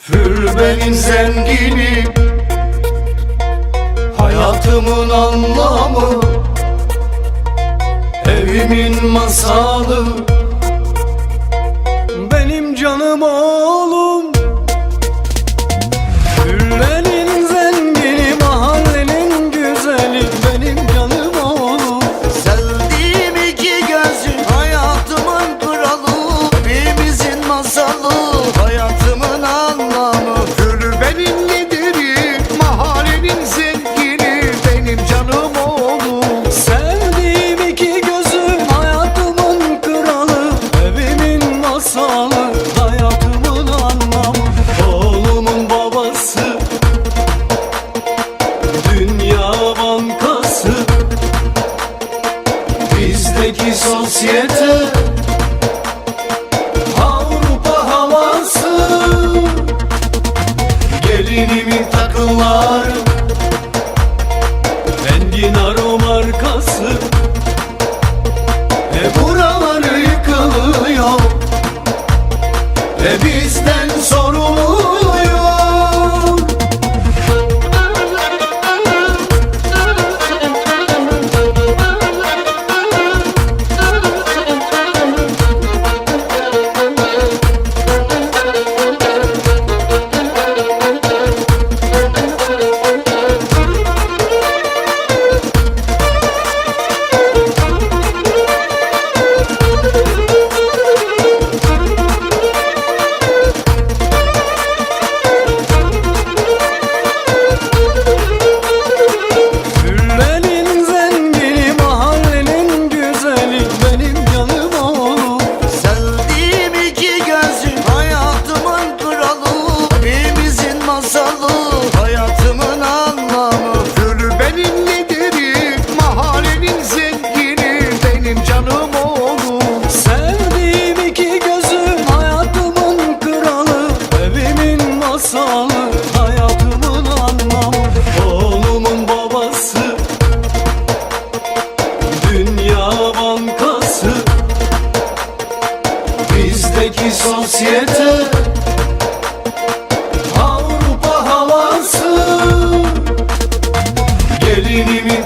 Fürbenin zengini Hayatımın anlamı Evimin masalı. Benim canım oğlum Bizdeki sosyete Avrupa havası. Gelinimin takıları Enginaro markası. E buraları yıkılıyor. E bizden masal hayatımın anlamı Oğlumun babası Dünya Bankası. Bizdeki sosyete Avrupa havası. Gelinimin